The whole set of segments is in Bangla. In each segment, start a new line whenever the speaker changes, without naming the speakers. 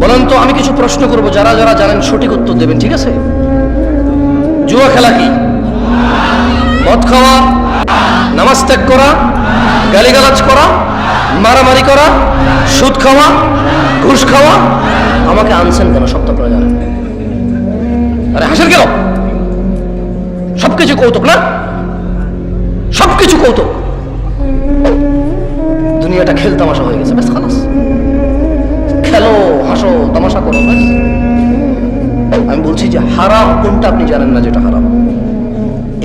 বলেন তো, আমি কিছু প্রশ্ন করব, যারা যারা জানেন সঠিক উত্তর দেবেন, ঠিক আছে? জুয়া খেলা কি? মদ খাওয়া? নামাজ ত্যাগ করা? গালিগালাজ করা? মারামারি করা? সুদ খাওয়া? ঘুষ খাওয়া? আমাকে আনছেন কেন সব তো আপনারা জানেন? আরে, হাসেন কেন? সবকিছু কৌতুক, না? সবকিছু কৌতুক। দুনিয়াটা খেল তামাশা হয়ে গেছে, ব্যাস, খালাস। খেলো, হাসো, তামাশা করো আমি বলছি যে হারাম কোনটা আপনি জানেন না যেটা হারাম?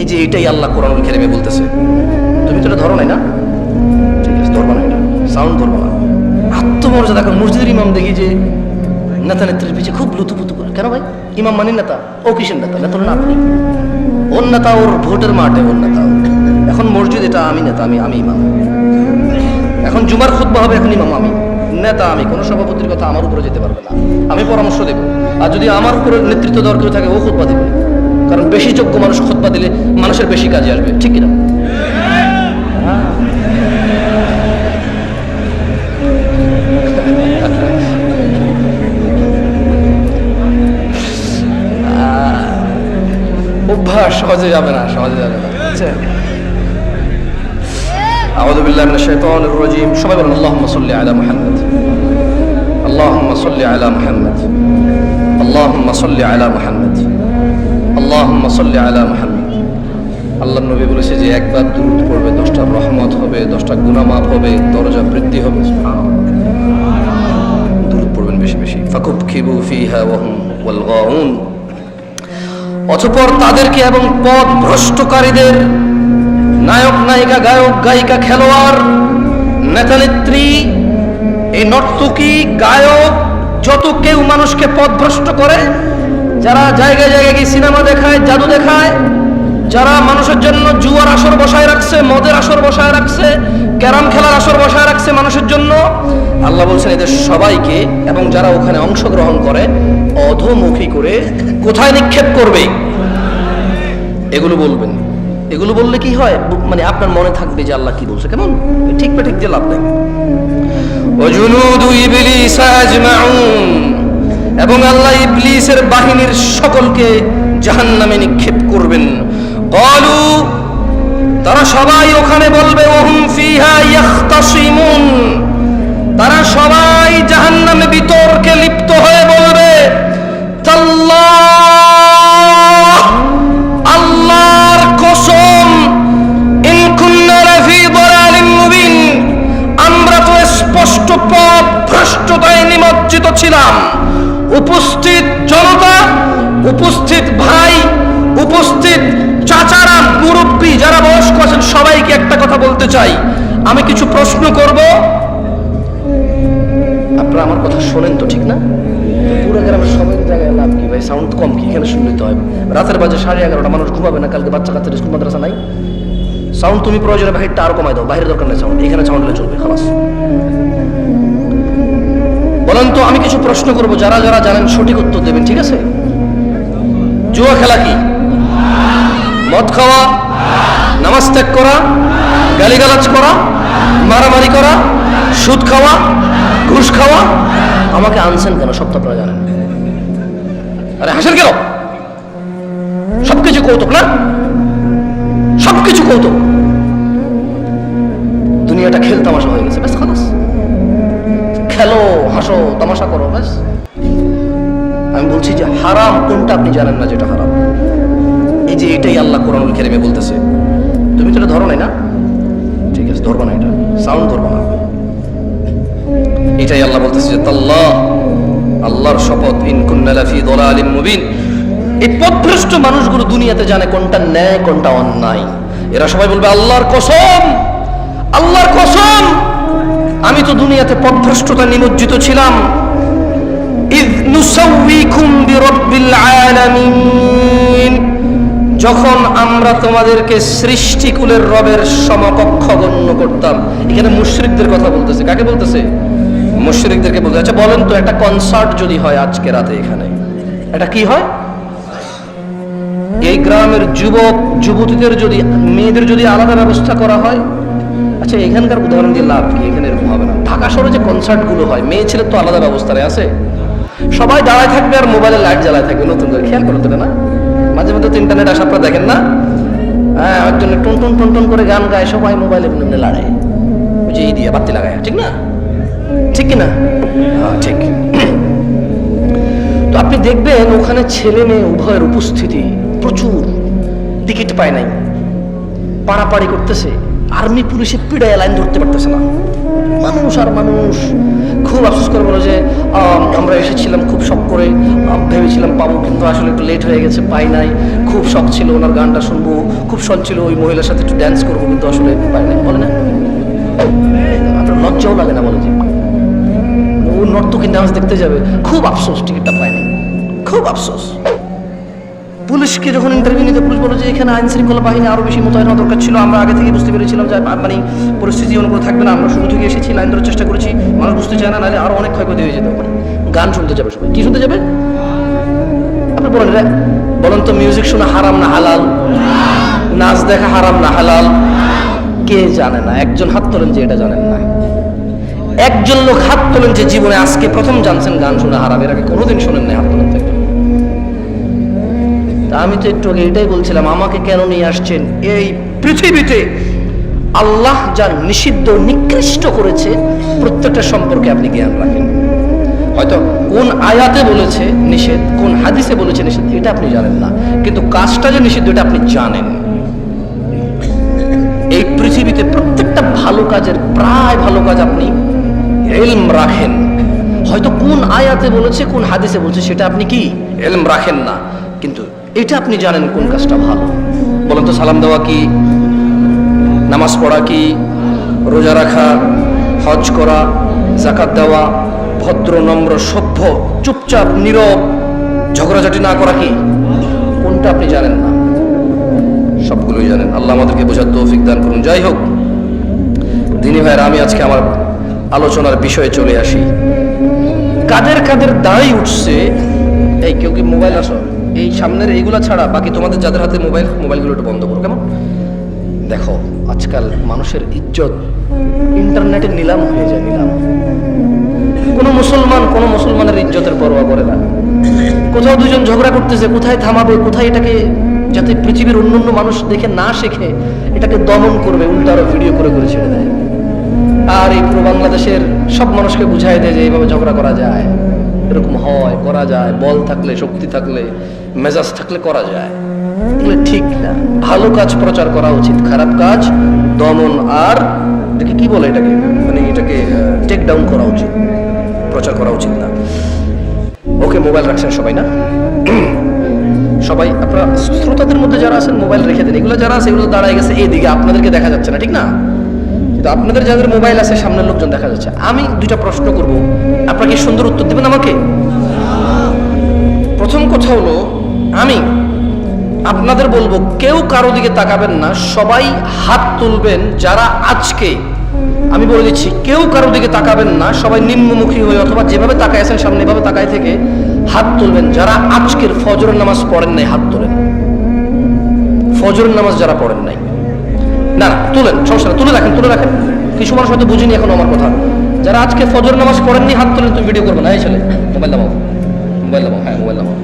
এই যে এটাই আল্লাহ কোরআনুল খেরেমে বলতেছে। তুমি তো এটা ধরো নাই না? ঠিক আছে, ধরবো না এটা। সাউন্ড ধরবো না। আত্মমর্যাদা দেখো মসজিদের ইমাম দেখি যে নেতা নেত্রীর পিছিয়ে খুব লুতুপুতু করে। কেন ভাই? ইমাম মানি নেতা, ও কিসের নেতা? নেতা হলেন আপনি। ওর নেতা ওর ভোটের মাঠে, ওর নেতা এখন মসজিদ এটা আমি নেতা, আমি আমি ইমাম। এখন জুমার খুতবা হবে, এখন ইমাম আমি। নেতা, আমি কোনো সভাপতির কথা আমার উপরে যেতে পারবে না। আমি পরামর্শ দেব। আর যদি আমার উপরে নেতৃত্ব দেওয়ার কেউ থাকে, ও খুতবা দেবে। কারণ বেশি যোগ্য মানুষ খুতবা দিলে মানুষের বেশি কাজে আসবে। ঠিক কিনা? অভ্যাস সহজে যাবে না, সহজে যাবে না। বুঝছেন أعوذ بالله من الشيطان الرجيم সবাই বলুন اللهم صل على محمد اللهم صل على محمد اللهم صل على محمد اللهم صل على محمد আল্লাহ নবী বলেছে যে একবার দুরুদ পড়বে দশটা রহমত হবে দশটা গুনামাফ হবে দরজা বৃদ্ধি হবে দুরুদ পড়বেন বেশি বেশি ফাকুব খিবু ফিহা ওয়াহুম ওয়াল গাউন অতঃপর তাদেরকে এবং পথ ভ্রষ্টকারীদের নায়ক, নায়িকা, গায়ক, গায়িকা, খেলোয়াড়, নেতানেত্রী, এই নর্তকী, গায়ক, যত কেউ মানুষকে পথভ্রষ্ট করে, যারা জায়গায় জায়গায় গিয়ে সিনেমা দেখায়, জাদু দেখায়, যারা মানুষের জন্য জুয়ার আসর বসায় রাখছে, মদের আসর বসায় রাখছে, ক্যারাম খেলার আসর বসায় রাখছে মানুষের জন্য, আল্লাহ বলছেন এদের সবাইকে এবং যারা ওখানে অংশগ্রহণ করে, অধমুখী করে কোথায় নিক্ষেপ করবে এগুলো বলবেন। এগুলো বললে কি হয়? মানে আপনার মনে থাকবে যে আল্লাহ কি বলছে, কেমন? ঠিক বা ঠিক যে লাভ নেই। এবং আল্লাহ ইবলিসের বাহিনীর সকলকে জাহান্নামে নিক্ষেপ করবেন। ক্বালু, তারা সবাই ওখানে বলবে, ওহুম ফিহা ইয়াখতাসিমুন। তারা সবাই জাহান্নামে বিতর্কে লিপ্ত হয়ে বলবে, তাল্লাহ ছিলাম উপস্থিত জনতা, উপস্থিত ভাই, উপস্থিত চাচারা, মুরব্বী যারা বয়স্ক আছেন, সবাইকে একটা কথা বলতে চাই। আমি কিছু প্রশ্ন করব। আপনারা আমার কথা শোনেন তো, ঠিক না? পুরো গ্রামের জায়গায় লাভ কি ভাই সাউন্ড কম, কি এখানে শুনলে তো হয়? রাতের বাজে সাড়ে এগারোটা, মানুষ ঘুমাবে না, কালকে বাচ্চা কাচ্চার স্কুল, মাদ্রাসা নাই। সাউন্ড তুমি প্রয়োজনে বাহিরটা আরও কমাই দাও বাইরের দরকার সাউন্ড এখানে সাউন্ড চলবে, খালাস। প্রশ্ন করব, যারা যারা জানেন সঠিক উত্তর দেবেন, ঠিক আছে? জুয়া খেলা কি? মদ খাওয়া? নামাজ ত্যাগ করা? গালিগালাজ করা? মারামারি করা? সুদ খাওয়া? ঘুষ খাওয়া? আমাকে আনছেন কেন? সব তো আপনারা জানেন। আরে, হাসেন কেন? সবকিছু কৌতুক, না? সবকিছু কৌতুক। দুনিয়াটা খেল তামাশা হাসো তামাশা করো, ব্যাস। আমি বলছি যে হারাম কোনটা আপনি জানেন না যেটা হারাম? এই যে এটাই আল্লাহ কোরআনুল খেরেমে বলতেছে। তুমি তো এটা ধরো নাই না? ঠিক আছে, ধরবো না এটা। সাউন্ড ধরবো না। এটাই আল্লাহ বলতেছে যে, তাল্লাহ, আল্লাহর শপথ, ইন কুন্না লাফি দালালিন মুবিন। এই পথভ্রষ্ট মানুষগুলো দুনিয়াতে জানে কোনটা ন্যায়, কোনটা অন্যায়। এরা সবাই বলবে, আল্লাহর কসম আল্লাহর কসম। আমি তো দুনিয়াতে পথভ্রষ্টতা নিমজ্জিত ছিলাম। যখন আমরা তোমাদেরকে সৃষ্টিকুলের রবের সমকক্ষ গণ্য করতাম। এখানে মুশরিকদের কথা বলতেছে। কাকে বলতেছে? মুশরিকদেরকে বলতে আচ্ছা বলেন তো, একটা কনসার্ট যদি হয় আজকে রাতে এখানে, এটা কি হয়? এই গ্রামের যুবক, যুবতীদের যদি, মেয়েদের যদি আলাদা ব্যবস্থা করা হয়? আচ্ছা এখানকার উদাহরণ দিয়ে লাভ কি? এখানে ঢাকা শহরে যে কনসার্টগুলো হয়, মেয়ে ছেলের তো আলাদা ব্যবস্থা নেই আছে? সবাই দাঁড়ায় থাকবে আর মোবাইলে লাইট জ্বালায় থাকবে, নতুন করে। খেয়াল করো না? মাঝে মধ্যে তো ইন্টারনেট আসা, আপনারা দেখেন না? হ্যাঁ একজন টন টন টন টন করে গান গায়, সবাই মোবাইলে এমনি লড়ায় ওই যে দিয়ে, বাতি লাগায়, ঠিক না? ঠিক কি না? হ্যাঁ ঠিক। তো আপনি দেখবেন ওখানে ছেলে মেয়ে উভয়ের উপস্থিতি প্রচুর। টিকিট পায় নাই। পাড়াপাড়ি করতেছে। আর্মি পুলিশে পিড়ায় লাইন ধরতে পারতেছে না। মানুষ আর মানুষ। খুব আফসোস করে বলো যে আমরা এসেছিলাম খুব শখ করে ভেবেছিলাম পাবো, কিন্তু আসলে একটু লেট হয়ে গেছে, পাই নাই। খুব শখ ছিল ওনার গানটা শুনব। খুব শখ ছিল ওই মহিলার সাথে একটু ড্যান্স করব, কিন্তু আসলে পাই নাই, বলে না? আপনার লজ্জাও লাগে না বলে যে? ও নর্তকী ডান্স দেখতে যাবে। খুব আফসোস টিকিটটা পায়নি খুব আফসোস। পুলিশকে যখন ইন্টারভিউ নিতে পুলিশ বলে যে এখানে আইন শৃঙ্খলা বাহিনী আরও বেশি মোতায়েন দরকার ছিল, আমরা আগে থেকে বুঝতে পেরেছিলাম যে মানে পরিস্থিতি অনুকূল থাকবে না, আমরা শুরু থেকে এসেছি, লাইন ধরার চেষ্টা করেছি, মানুষ বুঝতে চায় না, নাহলে আরও অনেক ক্ষয়ক্ষতি হয়ে যেতে পারে। গান শুনতে যাবে সবাই। কি শুনতে যাবে? আপনি বলেন বলেন তো মিউজিক শোনা হারাম না হালাল? নাচ দেখা হারাম না হালাল? কে জানে না, একজন হাত তোলেন যে এটা জানেন না। একজন লোক হাত তোলেন যে জীবনে আজকে প্রথম জানছেন গান শোনা হারাম, এর আগে কোনোদিন শোনেন না হাত তো আমি তো একটু আগে এটাই বলছিলাম, আমাকে কেন নিয়ে আসছেন? এই পৃথিবীতে আল্লাহ যা নিষিদ্ধ নিকৃষ্ট করেছে, প্রত্যেকটা সম্পর্কে আপনি জ্ঞান রাখেন। হয়তো কোন আয়াতে বলেছে নিষেধ, কোন হাদিসে বলেছে নিষেধ, এটা আপনি জানেন না। কিন্তু কাজটা যে নিষিদ্ধ, এটা আপনি জানেন। এই পৃথিবীতে প্রত্যেকটা ভালো কাজের প্রায় ভালো কাজ আপনি এলম রাখেন। হয়তো কোন আয়াতে বলেছে, কোন হাদিসে বলছে, সেটা আপনি কি? এলম রাখেন না। এটা আপনি জানেন কোন কাজটা ভালো। বলেন তো সালাম দেওয়া কি? নামাজ পড়া কি? রোজা রাখা, হজ করা জাকাত দেওয়া, ভদ্র, নম্র, সভ্য, চুপচাপ, নীরব, ঝগড়াঝাটি না করা কি? কোনটা আপনি জানেন না? সবগুলোই জানেন। আল্লাহ আমাদেরকে বোঝার তৌফিক দান করুন। যাই হোক, দিনী ভাইয়ের, আমি আজকে আমার আলোচনার বিষয়ে চলে আসি। কাদের কাদের দাঁড়াই উঠছে, এই কেউ কি মোবাইল আসো এই সামনের এইগুলা ছাড়া বাকি তোমাদের যাদের হাতে মোবাইল, মোবাইলগুলো একটু বন্ধ করো, কেমন? দেখো, আজকাল মানুষের ইজ্জত ইন্টারনেটে নিলাম হয়ে যায়, নিলাম। কোনো মুসলমান, কোনো মুসলমানের ইজ্জতের পরোয়া করে না। কোথাও দুজন ঝগড়া করতেছে, কোথায় থামাবে, কোথায় এটাকে যাতে পৃথিবীর অন্য অন্য মানুষ দেখে না শেখে, এটাকে দমন করবে, উল্টো আরও ভিডিও করে করে ছেড়ে দেয়। আর এই পুরো বাংলাদেশের সব মানুষকে বুঝাই দেয় যে এইভাবে ঝগড়া করা যায়। এরকম হয়, করা যায়, বল থাকলে, শক্তি থাকলে মেজাজ থাকলে করা যায়। ঠিক না। ভালো কাজ প্রচার করা উচিত, খারাপ কাজ, দমন আর এটাকে কি বলে এটাকে? মানে এটাকে টেক ডাউন করা উচিত। প্রচার করা উচিত না। ওকে মোবাইল রাখছেন সবাই না? সবাই, আপনারা শ্রোতাদের মধ্যে যারা আছেন মোবাইল রেখে দেন। এগুলো যারা আছে, এগুলো দাঁড়ায় গেছে এইদিকে আপনাদেরকে দেখা যাচ্ছে না, ঠিক না? কিন্তু আপনাদের যাদের মোবাইল আছে, সামনের লোকজন দেখা যাচ্ছে। আমি দুইটা প্রশ্ন করব। আপনারা কি সুন্দর উত্তর দেবেন আমাকে? প্রথম কথা হলো, আমি আপনাদের বলব, কেউ কারও দিকে তাকাবেন না, সবাই হাত তুলবেন যারা আজকে, আমি বলে দিচ্ছি, কেউ কারও দিকে তাকাবেন না, সবাই নিম্নমুখী হয়ে অথবা যেভাবে তাকায় আছেন সামনে, এভাবে তাকায় থেকে হাত তুলবেন। যারা আজকের ফজরের নামাজ পড়েন নাই, হাত তোলেন। ফজরের নামাজ যারা পড়েন নাই। না না, তুলেন, সমস্যা তুলে রাখেন তুলে রাখেন। কিছু মানুষ হয়তো বুঝিনি এখন আমার কথা। যারা আজকে ফজর নামাজ পড়েননি, হাত তুলেন, তুমি ভিডিও করবে না, এই ছেলে, মোবাইল নামাও। মোবাইল নামাও হ্যাঁ মোবাইল নামাও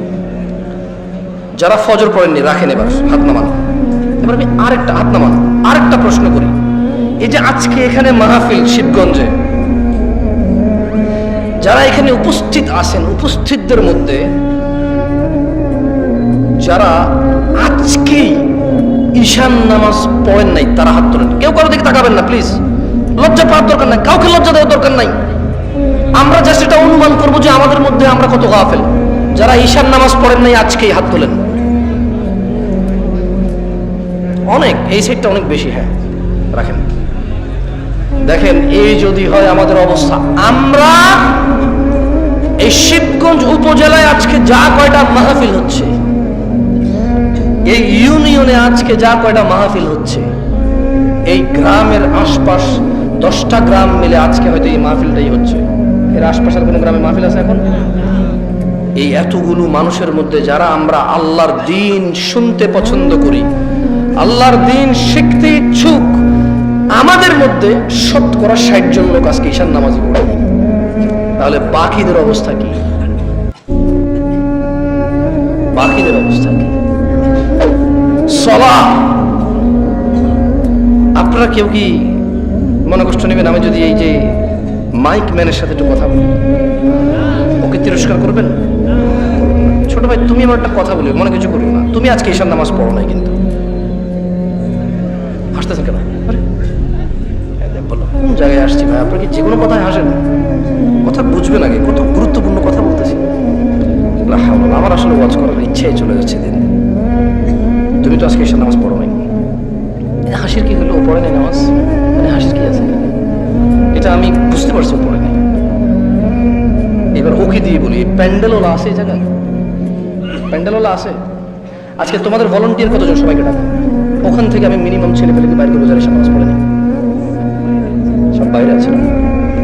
যারা ফজর পড়েননি, রাখেন এবার, হাত নামান। এবার আমি আরেকটা, হাত নামান, আরেকটা প্রশ্ন করি। এই যে আজকে এখানে মাহফিল শিবগঞ্জে, যারা এখানে উপস্থিত আছেন, উপস্থিতদের মধ্যে, যারা আজকেই ঈশান নামাজ পড়েন নাই, তারা হাত তোলেন। কেউ কারও দিকে তাকাবেন না প্লিজ লজ্জা পাওয়ার দরকার নাই, কাউকে লজ্জা দেওয়ার দরকার নাই। আমরা জাস্ট এটা অনুমান করব যে আমাদের মধ্যে আমরা কত গাফেল। যারা ঈশান নামাজ পড়েন নাই, আজকেই হাত তোলেন। অনেক, এই সাইডটা অনেক বেশি হ্যাঁ রাখেন। দেখেন, এই যদি হয় আমাদের অবস্থা। আমরা এই শিবগঞ্জ উপজেলায় আজকে যা কয়টা মাহফিল হচ্ছে, এই ইউনিয়নে আজকে যা কয়টা মাহফিল হচ্ছে, এই গ্রামের আশপাশ দশটা গ্রাম মিলে আজকে হয়তো এই মাহফিলটাই হচ্ছে। এর আশপাশের কোনো গ্রামে মাহফিল আছে এখন? এই এতগুলো মানুষের মধ্যে যারা আমরা আল্লাহর দিন শুনতে পছন্দ করি, আল্লাহর দিন শিখতে ইচ্ছুক, আমাদের মধ্যে শতকরা ষাট জন লোক আজকে ঈশান নামাজি পড়ে। তাহলে বাকিদের অবস্থা কি? বাকিদের অবস্থা কি? সলা আপনারা কেউ কি মনে কষ্ট নেবেন? আমি যদি এই যে মাইক ম্যানের সাথে একটু কথা বলি। ওকে তিরস্কার করবেন? ছোট ভাই তুমি আমার একটা কথা বলি মনে কিছু করিও না। তুমি আজকে ঈশান নামাজ পড়ো নাই কিন্তু। হাসতেছেন কেন? বললাম, কোন জায়গায় আসছি ভাই? আপনার কি যে কোনো কথায় হাসেন? কথা বুঝবেন আগে কত গুরুত্বপূর্ণ কথা বলতেছি। আমার আসলে ওয়াজ করার ইচ্ছাই চলে যাচ্ছে দিন। তুমি তো আজকে ঈশান নামাজ পড়ো নাই। হাসির কি হলো? পড়ে নাই নামাজ? মানে হাসির কি আছে? এটা আমি বুঝতে পারছি পড়ে নাই। এবার ওকে দিয়ে বলি প্যান্ডেলওয়ালা আছে এই জায়গায়? প্যান্ডেলওয়ালা আছে? আজকে তোমাদের ভলেন্টিয়ার কতজন সবাইকে ডাকো ওখান থেকে আমি মিনিমাম ছেলে পেলেকে বাইরে করব, যারা নামাজ পড়ে নাই সব বাইরে আছে।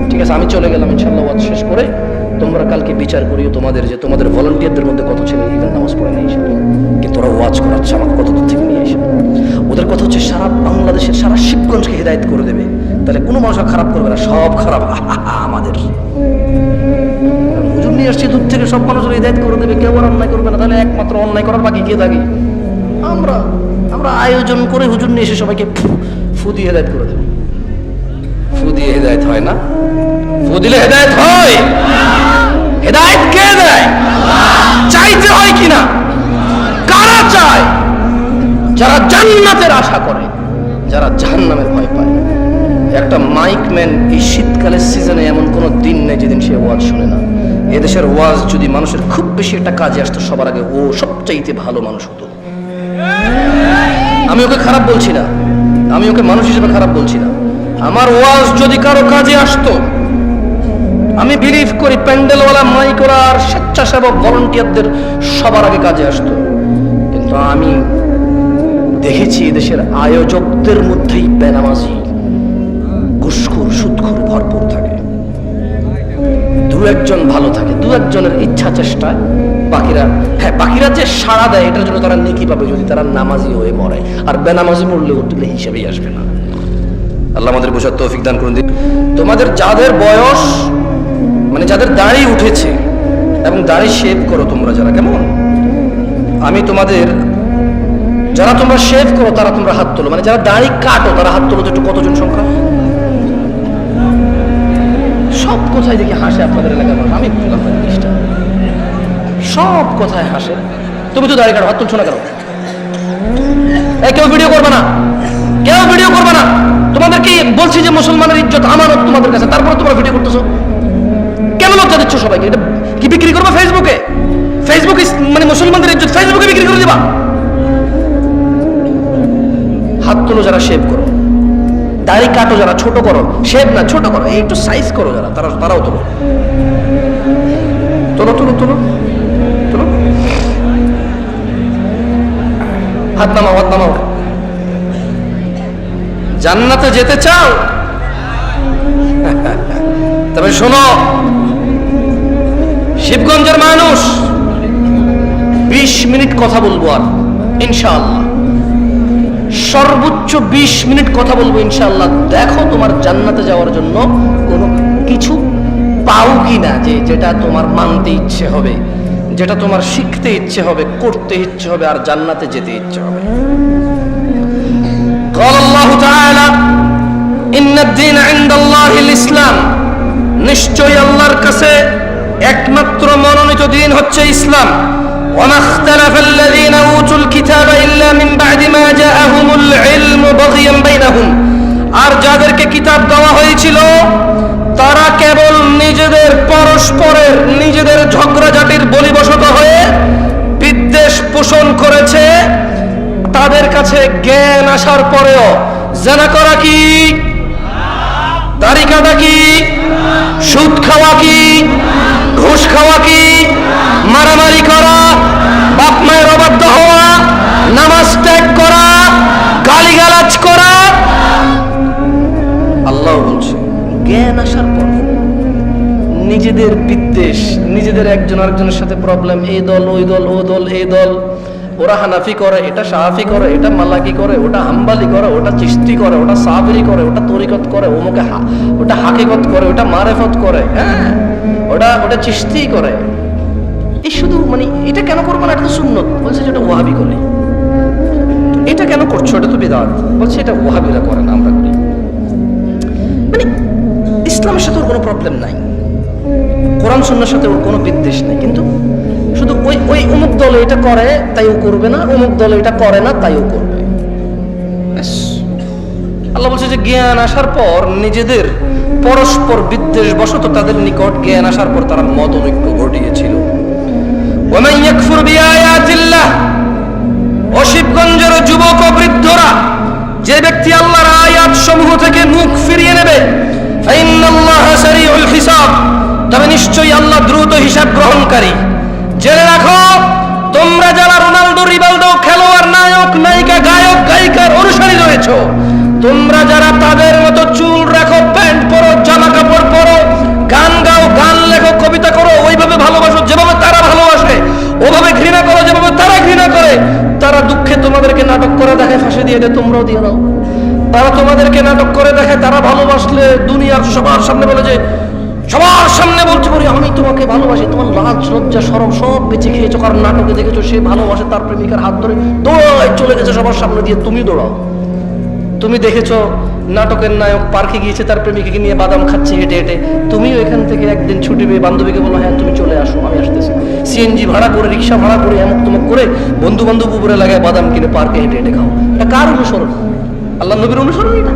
ঠিক আছে, আমি চলে গেলাম ইনশাল্লাহ ওয়াজ শেষ করে তোমরা কালকে বিচার করিও তোমাদের যে তোমাদের ভলেন্টিয়ারদের মধ্যে কত ছেলে ইভেন নামাজ পড়ে নেই কিন্তু ওরা ওয়াজ করাচ্ছে আমাকে কত দূর থেকে নিয়ে এসে। ওদের কথা হচ্ছে সারা বাংলাদেশের, সারা শিবগঞ্জকে হেদায়ত করে দেবে। তাহলে কোনো মানুষ খারাপ করবে না, সব খারাপ। আমাদের। হুজুর নিয়ে আসছি দূর থেকে সব মানুষের হৃদায়ত করে দেবে, কেউ আর অন্যায় করবে না, তাহলে একমাত্র অন্যায় করার বাকি কে থাকে? আমরা আমরা আয়োজন করে হুজুর নিয়ে এসে সবাইকে ফু- দিয়ে হেদায়ত করে দেবে। ফু দিয়ে হেদায়ত হয় না? ফু দিলে হেদায়ত হয়। হেদায়ত কে দেয়? চাইতে হয় কিনা? কারা চায়? যারা জান্নাতের আশা করে, যারা জাহান্নামের একটা মাইক ম্যান এই শীতকালের সিজনে এমন কোনো দিন নেই যেদিন সে ওয়াজ শুনে না। এদেশের ওয়াজ যদি মানুষের খুব বেশি একটা কাজে আসতো, সবার আগে ও সবচাইতে ভালো মানুষ হতো। আমি ওকে খারাপ বলছি না। আমি ওকে মানুষ হিসেবে খারাপ বলছি না। আমার ওয়াজ যদি কারও কাজে আসতো, আমি বিলিভ করি প্যান্ডেলওয়ালা মাইকোরা আর স্বেচ্ছাসেবক ভলেন্টিয়ারদের সবার আগে কাজে আসতো। কিন্তু আমি দেখেছি দেশের আয়োজকদের মধ্যেই বেনামাজি। ঘুষখোর সুদখোর ভরপুর থাকে। দু একজন ভালো থাকে দু একজনের ইচ্ছা চেষ্টায় বাকিরা হ্যাঁ বাকিরা যে সাড়া দেয় এটার জন্য তারা নেকি পাবে যদি তারা নামাজি হয়ে মরে। আর বেনামাজি মরলে উঠলে হিসেবেই আসবে না। আল্লাহ আমাদের বোঝার তৌফিক দান করুন। দিন তোমাদের যাদের বয়স মানে যাদের দাড়ি উঠেছে এবং দাড়ি শেভ করো তোমরা যারা কেমন? আমি তোমাদের যারা তোমরা শেভ করো তারা তোমরা হাত তোলো। মানে যারা দাড়ি কাটো তারা হাত তোলো তো একটু কতজন সংখ্যা? সব কথায় দেখি হাসে আপনাদের এলাকার মানুষ? আমি জিনিসটা সব কথায় হাসে? তুমি তো দাড়ি কাটো হাত তুলছো না কেন? কেউ ভিডিও করবে না? কেউ ভিডিও করবে না? তোমাদেরকে বলছি যে মুসলমানের ইজ্জত আমানত তোমাদের কাছে, তারপরে তোমরা ভিডিও করতেছো? কেন লজ্জা দিচ্ছ সবাইকে? এটা কি বিক্রি করবে ফেসবুকে ফেসবুক মানে মুসলমানদের ইজ্জত ফেসবুকে বিক্রি করে দিবা? হাত তোলো যারা শেভ করো। দাড়ি কাটো যারা, ছোট করো। শেভ না, ছোট করো। একটু সাইজ করো যারা, তারা, তারাও তোলো। তোলো তোলো তোলো। তোলো। হাত নামাও হাত নামাও। জান্নাতে যেতে চাও? তবে শোনো, শিবগঞ্জের মানুষ বিশ মিনিট কথা বলব আর, ইনশাআল্লাহ। সর্বোচ্চ ২০ মিনিট কথা বলব ইনশাল্লাহ দেখো তোমার জান্নাতে যাওয়ার জন্য কোনো কিছু পাও কি না যে যেটা তোমার মানতে ইচ্ছে হবে, যেটা তোমার শিখতে ইচ্ছে হবে, করতে ইচ্ছে হবে, আর জান্নাতে যেতে ইচ্ছে হবে। ইসলাম নিশ্চয়ই আল্লাহর কাছে একমাত্র মনোনীত দিন হচ্ছে ইসলাম। وما اختلف الذين اوتوا الكتاب الا من بعد ما جاءهم العلم بغيا بينهم আর যাদেরকে কিতাব দেওয়া হয়েছিল তারা কেবল নিজেদের পরস্পরের নিজেদের ঝগড়াঝাটির বলিবশত হয়ে বিদ্বেষ পোষণ করেছে তাদের কাছে জ্ঞান আসার পরেও জানা করা কি দাড়ি কাটা কি? সুদ খাওয়া কি? ঘুষ খাওয়া কি? মারামারি করা? বাপ মায়ের অবাধ্য হওয়া? নামাজ ত্যাগ করা? গালিগালাজ করা? আল্লাহ বলছে, জ্ঞান আসার পর নিজেদের বিদ্বেষ, নিজেদের একজন আরেকজনের সাথে প্রবলেম এই দল, ওই দল, ও দল এই দল ওরা হানাফি করে, এটা সাহাফি করে, এটা মালাকি করে, ওটা হাম্বালি করে, ওটা চিস্তি করে, ওটা সাবরি করে, ওটা তরিকত করে ওমুকে ওটা হাকিকত করে, ওটা মারেফত করে হ্যাঁ? ওটা ওটা চিস্তি করে। এই শুধু মানে এটা কেন করব না? এটা তো বলছে যে ওয়াহাবি করে এটা কেন করছ? এটা তো বেদাত। বলছে এটা ওয়াহাবিরা করে না, আমরা করি। মানে ইসলামের সাথে ওর কোনো প্রবলেম নাই। কোরআন, সুন্নার সাথে ওর কোনো বিদ্বেষ নেই। কিন্তু শুধু ওই ওই অমুক দল এটা করে, তাইও করবে না, অমুক দল এটা করে না, তাইও করবে। আল্লাহ বলছে যে জ্ঞান আসার পর নিজেদের পরস্পর বিদ্বেষ বশত তাদের নিকট জ্ঞান আসার পর তারা মত ঐক্য ঘটিয়েছিল অশিবগঞ্জের যুবক বৃদ্ধরা, যে ব্যক্তি আল্লাহর আয়াত সমূহ থেকে মুখ ফিরিয়ে নেবে তবে নিশ্চয়ই আল্লাহ দ্রুত হিসাব গ্রহণকারী। জেনে রাখো, তোমরা যারা রোনালদো, রিবালদো খেলোয়াড়, নায়ক, নায়িকা, গায়ক, গায়িকার অনুসারী রয়েছো, তোমরা যারা তাদের মতো চুল রাখো, প্যান্ট পরো, জামা কাপড় পরো, গান গাও, গান লেখো, কবিতা করো, ওইভাবে ভালোবাসো যেভাবে তারা ভালোবাসে, ওভাবে ঘৃণা করো যেভাবে তারা ঘৃণা করে, তারা দুঃখে তোমাদেরকে নাটক করে দেখে, ফাঁসি দিয়ে দেয়, তোমরাও দিয়ে দাও। তারা তোমাদেরকে নাটক করে দেখে, তারা ভালোবাসলে দুনিয়ার সবার সামনে বলে যে সবার সামনে বলতে পারি, আমি তোমাকে ভালোবাসি, তোমার লাজ, লজ্জা, সরম সব বেঁচে খেয়েছো, কারণ নাটকে দেখেছ, সে ভালোবাসে তার প্রেমিকার হাত ধরে দৌড়ায় চলে গেছে সবার সামনে দিয়ে, তুমি দৌড়াও। তুমি দেখেছ, নাটকের নায়ক পার্কে গিয়েছে তার প্রেমিকাকে নিয়ে বাদাম খাচ্ছে হেঁটে হেঁটে। তুমিও এখান থেকে একদিন ছুটি পেয়ে বান্ধবীকে বলো হ্যাঁ তুমি চলে আসো, আমি আসতেছি। সিএনজি ভাড়া করে, রিক্সা ভাড়া করে এমক তমক করে বন্ধু বান্ধব উপরে লাগায় বাদাম কিনে পার্কে হেঁটে হেঁটে খাও। এটা কার অনুসরণ? আল্লাহ নবীর অনুসরণ এটা?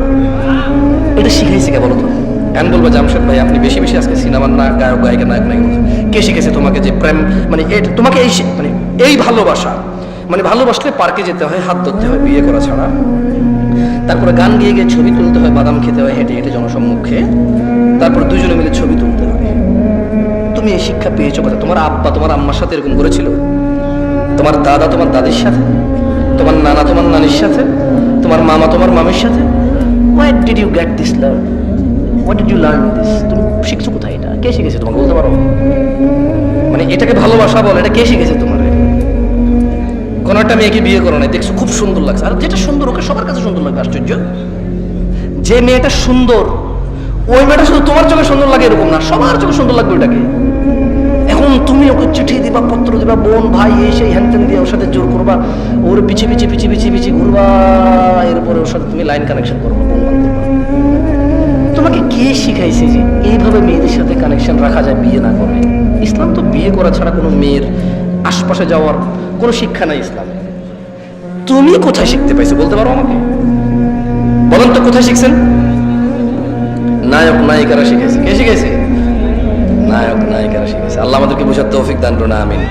এটা শিখাইছে কে বলো? এখন বলব জামশেদ ভাই, আপনি বেশি বেশি আজকে সিনেমার না গায়ক, গায়িকা নায়ক নায়ক কে শিখেছে তোমাকে যে প্রেম? মানে তোমাকে এই মানে এই ভালোবাসা মানে ভালোবাসলে পার্কে যেতে হয়, হাত ধরতে হয়, বিয়ে করা ছাড়া। তারপরে গান গিয়ে গিয়ে ছবি তুলতে হয়, বাদাম খেতে হয়, হেঁটে হেঁটে জনসম্মুখে। তারপর দুজনে মিলে ছবি তুলতে হয়। তুমি এই শিক্ষা পেয়েছ কথা তোমার আব্বা, তোমার আম্মার সাথে এরকম করেছিল? তোমার দাদা তোমার দাদির সাথে? তোমার নানা তোমার নানির সাথে? তোমার মামা তোমার মামির সাথে? What did you get this learn what did you learn this তুমি শিখছো কোথায় এটা? কে শিখেছে তোমাকে? বলতে পারো। মানে এটাকে ভালোবাসা বলে, এটা কে শিখেছে তোমার? কোনো একটা মেয়েকে বিয়ে করো নাই, দেখছ, খুব সুন্দর লাগছে। আর যেটা সুন্দর, ওকে সবার কাছে সুন্দর লাগবে, আশ্চর্য? যে মেয়েটা সুন্দর, ওই মেয়েটা শুধু তোমার চোখে সুন্দর লাগে এরকম না, সবার চোখে সুন্দর লাগবে ওটাকে। এখন তুমি ওকে চিঠি দিবা, পত্র দিবা, বোন, ভাই, এই সেই হ্যান দিয়ে ওর সাথে জোর করবা, ওর পিছে পিছে পিছে পিছে পিছে ঘুরবা, এরপরে ওর সাথে তুমি লাইন কানেকশন করবা বোন কে শিখাইছে যে এইভাবে মেয়েদের সাথে কানেকশন রাখা যায়, বিয়ে না করে? ইসলাম তো বিয়ে করা ছাড়া কোনো মেয়ের আশপাশে যাওয়ার কোনো শিক্ষা নাই ইসলামে। তুমি কোথায় শিখতে পাইছো বলতে পারো আমাকে? বলেন তো কোথায় শিখছেন? নায়ক, নায়িকারা শিখেছে কে শিখেছে নায়ক, নায়িকারা শিখেছে আল্লাহ আমাদেরকে বুঝার তৌফিক দান করুন, আমিন।